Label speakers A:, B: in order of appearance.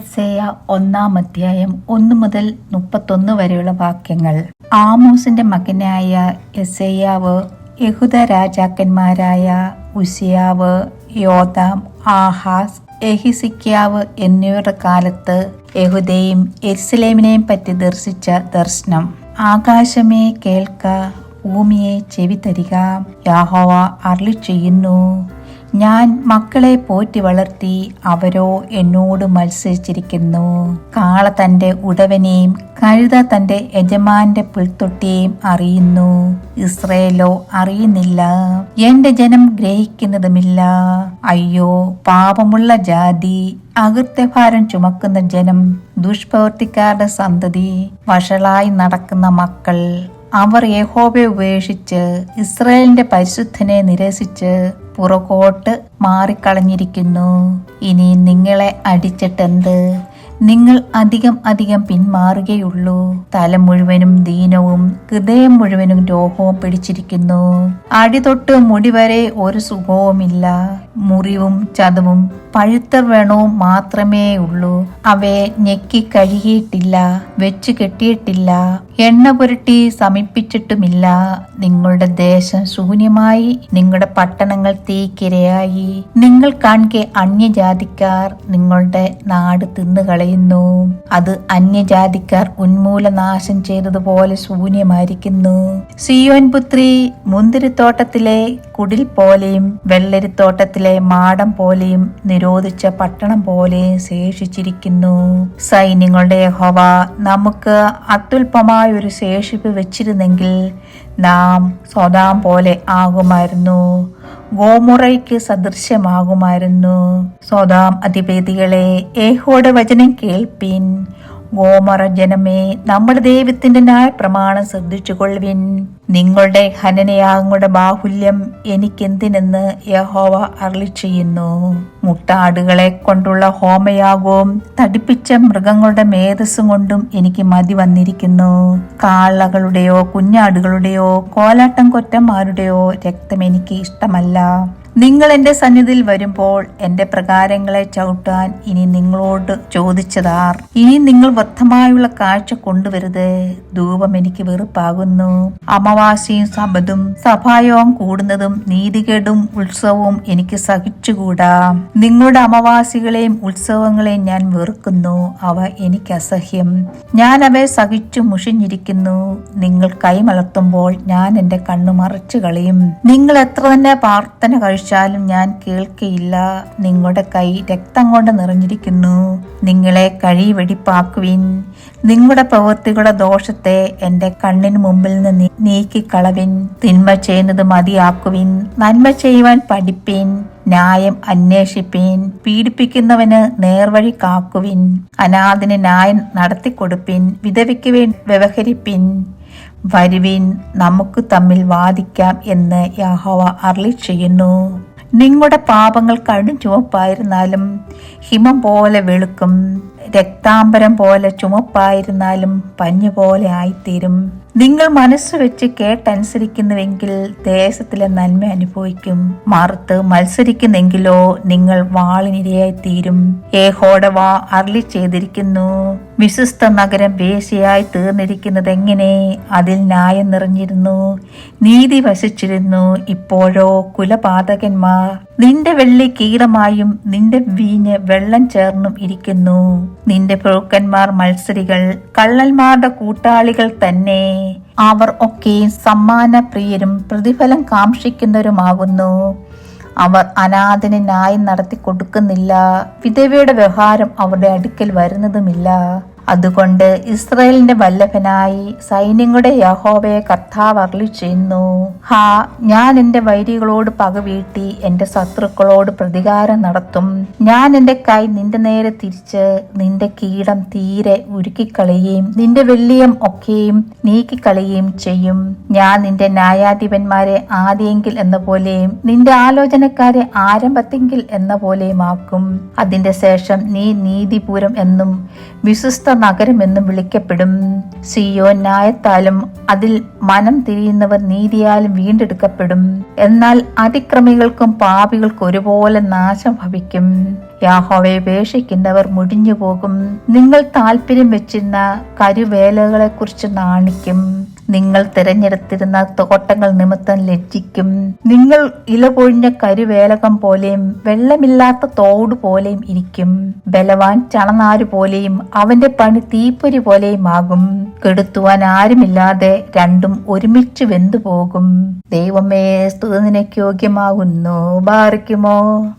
A: എസ്സേയ ഒന്നാം അധ്യായം ഒന്ന് മുതൽ മുപ്പത്തൊന്ന് വരെയുള്ള വാക്യങ്ങൾ. ആമോസിന്റെ മകനായ എസ്സേയാവ് യഹുദ രാജാക്കന്മാരായ ഉസിയാവ് യോദാം ആഹാസ് എഹിസിക്യാവ് എന്നിവരുടെ കാലത്ത് യഹുദയും എരുസലേമിനെയും പറ്റി ദർശിച്ച ദർശനം. ആകാശമേ കേൾക്ക ഭൂമിയെ ചെവി തരിക യാഹോവ അർളി ചെയ്യുന്നു ഞാൻ മക്കളെ പോറ്റി വളർത്തി അവരോ എന്നോട് മത്സരിച്ചിരിക്കുന്നു. കാള തന്റെ ഉടവനെയും കഴുത തന്റെ യജമാന്റെ പുൽത്തൊട്ടിയെയും അറിയുന്നു. ഇസ്രയേലോ അറിയുന്നില്ല. എന്റെ ജനം ഗ്രഹിക്കുന്നതുമില്ല. അയ്യോ പാപമുള്ള ജാതി അകൃത്യഭാരം ചുമക്കുന്ന ജനം ദുഷ്പ്രവർത്തിക്കാരുടെ സന്തതി വഷളായി നടക്കുന്ന മക്കൾ. അവർ യഹോബെ ഉപേക്ഷിച്ച് ഇസ്രായേലിന്റെ പരിശുദ്ധനെ നിരസിച്ച് പുറകോട്ട് മാറിക്കളഞ്ഞിരിക്കുന്നു. ഇനി നിങ്ങളെ അടിച്ചിട്ടെന്ത്? നിങ്ങൾ അധികം അധികം പിന്മാറുകയുള്ളൂ. തല മുഴുവനും ദീനവും ഹൃദയം മുഴുവനും രോഗവും പിടിച്ചിരിക്കുന്നു. അടിതൊട്ട് മുടി വരെ ഒരു സുഖവുമില്ല. മുറിവും ചതവും പഴുത്ത വേണോ മാത്രമേ ഉള്ളൂ അവയെ ഞെക്കി കഴുകിയിട്ടില്ല വെച്ചു കെട്ടിയിട്ടില്ല എണ്ണ പുരട്ടി സമീപിച്ചിട്ടുമില്ല. നിങ്ങളുടെ ദേശം ശൂന്യമായി നിങ്ങളുടെ പട്ടണങ്ങൾ തീക്കിരയായി. നിങ്ങൾ കാണെ അന്യജാതിക്കാർ നിങ്ങളുടെ നാട് തിന്നുകളയുന്നു. അത് അന്യജാതിക്കാർ ഉന്മൂലനാശം ചെയ്തതുപോലെ ശൂന്യമായിരിക്കുന്നു. സിയോൻ പുത്രി മുന്തിരിത്തോട്ടത്തിലെ കുടിൽ പോലെയും വെള്ളരിത്തോട്ടത്തിലെ മാടം പോലെയും നിരോധിച്ച പട്ടണം പോലെയും ശേഷിച്ചിരിക്കുന്നു. സൈന്യങ്ങളുടെ ഹവ നമുക്ക് അത്യുൽപമായ ഒരു ശേഷിപ്പ് വെച്ചിരുന്നെങ്കിൽ നാം സ്വതാം പോലെ ആകുമായിരുന്നു. ഗോമുറയ്ക്ക് സദൃശ്യമാകുമായിരുന്നു. സ്വതാം അധിപേദികളെ ഏഹോടെ വചനം കേൾപ്പിൻ. ഗോമറ ജനമേ നമ്മുടെ ദൈവത്തിന്റെ ന്യായ പ്രമാണം ശ്രദ്ധിച്ചുകൊള്ളുവിൻ. നിങ്ങളുടെ ഹനനയാങ്ങളുടെ ബാഹുല്യം എനിക്കെന്തിനെന്ന് യഹോവ അരളി ചെയ്യുന്നു മുട്ടാടുകളെ കൊണ്ടുള്ള ഹോമയാഗവും തടിപ്പിച്ച മൃഗങ്ങളുടെ മേധസ്സും കൊണ്ടും എനിക്ക് മതി വന്നിരിക്കുന്നു. കാളകളുടെയോ കുഞ്ഞാടുകളുടെയോ കോലാട്ടം കൊറ്റന്മാരുടെയോ രക്തം എനിക്ക് ഇഷ്ടമല്ല. നിങ്ങൾ എന്റെ സന്നിധിയിൽ വരുമ്പോൾ എന്റെ പ്രകാരങ്ങളെ ചവിട്ടാൻ ഇനി നിങ്ങളോട് ചോദിച്ചതാർ. ഇനി നിങ്ങൾ വ്യർത്ഥമായുള്ള കാഴ്ച കൊണ്ടുവരുത് ധൂപം എനിക്ക് വെറുപ്പാകുന്നു. അമാവാസിയും സബദും സഭായോഗം കൂടുന്നതും നീതികേടും ഉത്സവവും എനിക്ക് സഹിച്ചുകൂടാ. നിങ്ങളുടെ അമാവാസികളെയും ഉത്സവങ്ങളെയും ഞാൻ വെറുക്കുന്നു. അവ എനിക്ക് അസഹ്യം. ഞാൻ അവയെ സഹിച്ചു മുഷിഞ്ഞിരിക്കുന്നു. നിങ്ങൾ കൈമലർത്തുമ്പോൾ ഞാൻ എന്റെ കണ്ണു മറച്ചു കളയും. നിങ്ങൾ എത്ര തന്നെ പ്രാർത്ഥന കഴിച്ചാലും ഞാൻ കേൾക്കയില്ല. നിങ്ങളുടെ കൈ രക്തം കൊണ്ട് നിറഞ്ഞിരിക്കുന്നു. നിങ്ങളെ കഴി വെടിപ്പാക്കുവിൻ നിങ്ങളുടെ പ്രവൃത്തികളുടെ ദോഷത്തെ എന്റെ കണ്ണിന് മുമ്പിൽ നിന്ന് നീക്കിക്കളവിൻ. തിന്മ ചെയ്യുന്നത് മതിയാക്കുവിൻ. നന്മ ചെയ്യുവാൻ പഠിപ്പിൻ. ന്യായം അന്വേഷിപ്പീൻ. പീഡിപ്പിക്കുന്നവന് നേർവഴി കാക്കുവിൻ. അനാഥിന് ന്യായം നടത്തിക്കൊടുപ്പിൻ. വിധവയ്ക്ക് വേണ്ടി വ്യവഹരിപ്പിൻ. വരുവിൻ നമുക്ക് തമ്മിൽ വാദിക്കാം എന്ന് യാഹോവ അർളി ചെയ്യുന്നു. നിങ്ങളുടെ പാപങ്ങൾ കടും ചുവപ്പായിരുന്നാലും ഹിമം പോലെ വെളുക്കും. രക്താംബരം പോലെ ചുമപ്പായിരുന്നാലും പഞ്ഞു പോലെ ആയിത്തീരും. നിങ്ങൾ മനസ്സ് വെച്ച് കേട്ടനുസരിക്കുന്നുവെങ്കിൽ ദേശത്തിലെ നന്മ അനുഭവിക്കും. മറുത്ത് മത്സരിക്കുന്നെങ്കിലോ നിങ്ങൾ വാളിനിരയായി തീരും ഏഹോടവ അർളി ചെയ്തിരിക്കുന്നു. വിശ്വസ്ത നഗരം വേശിയായി തീർന്നിരിക്കുന്നത് എങ്ങനെ അതിൽ ന്യായം നിറഞ്ഞിരുന്നു. നീതി വശിച്ചിരുന്നു ഇപ്പോഴോ കുലപാതകന്മാർ. നിന്റെ വെള്ളി കീടമായും നിന്റെ വീഞ്ഞ് വെള്ളം ചേർന്നും ഇരിക്കുന്നു. നിന്റെ പ്രഭുക്കന്മാർ മത്സരികൾ കള്ളന്മാരുടെ കൂട്ടാളികൾ തന്നെ. അവർ ഒക്കെ സമ്മാന പ്രിയരും പ്രതിഫലം കാക്ഷിക്കുന്നവരുമാകുന്നു. അവർ അനാഥന് ന്യായം നടത്തി കൊടുക്കുന്നില്ല വിധവയുടെ വ്യവഹാരം അവരുടെ അടുക്കൽ വരുന്നതുമില്ല. അതുകൊണ്ട് ഇസ്രയേലിന്റെ വല്ലഭനായി സൈന്യങ്ങളുടെ യഹോവയെ കർത്താവ് അരളി ചെയ്യുന്നു ഹാ ഞാൻ എന്റെ വൈരികളോട് പകവീട്ടി എന്റെ ശത്രുക്കളോട് പ്രതികാരം നടത്തും. ഞാൻ എന്റെ കൈ നിന്റെ നേരെ തിരിച്ച് നിന്റെ കീടം തീരെ ഉരുക്കിക്കളയുകയും നിന്റെ വെള്ളിയം ഒക്കെയും നീക്കിക്കളയുകയും ചെയ്യും. ഞാൻ നിന്റെ ന്യായാധിപന്മാരെ ആദ്യെങ്കിൽ എന്ന പോലെയും നിന്റെ ആലോചനക്കാരെ ആരംഭത്തെങ്കിൽ എന്ന പോലെയും ആക്കും അതിന്റെ ശേഷം നീ നീതിപൂരം എന്നും വിശ്വസ്ത നഗരമെന്നും വിളിക്കപ്പെടും. സിയോ ന്യായത്താലും അതിൽ മനം തിരിയുന്നവർ നീതിയാലും വീണ്ടെടുക്കപ്പെടും. എന്നാൽ അതിക്രമികൾക്കും പാപികൾക്കും ഒരുപോലെ നാശം ഭവിക്കും. യാഹോവയെ ഉപേക്ഷിക്കുന്നവർ മുടിഞ്ഞു പോകും നിങ്ങൾ താല്പര്യം വെച്ചിരുന്ന കരുവേലകളെ കുറിച്ച് നാണിക്കും. നിങ്ങൾ തിരഞ്ഞെടുത്തിരുന്ന തോട്ടങ്ങൾ നിമിത്തം ലജ്ജിക്കും. നിങ്ങൾ ഇലപൊഴിഞ്ഞ കരുവേലകം പോലെയും വെള്ളമില്ലാത്ത തോട് പോലെയും ഇരിക്കും. ബലവാൻ ചണനാരു പോലെയും അവന്റെ പണി തീപ്പൊരി പോലെയും ആകും. കെടുത്തുവാൻ ആരുമില്ലാതെ രണ്ടും ഒരുമിച്ച് വെന്തു പോകും ദൈവമേ സ്തുതി നിനക്ക് യോഗ്യമാകുന്നു. ബാറിക്കുമോ?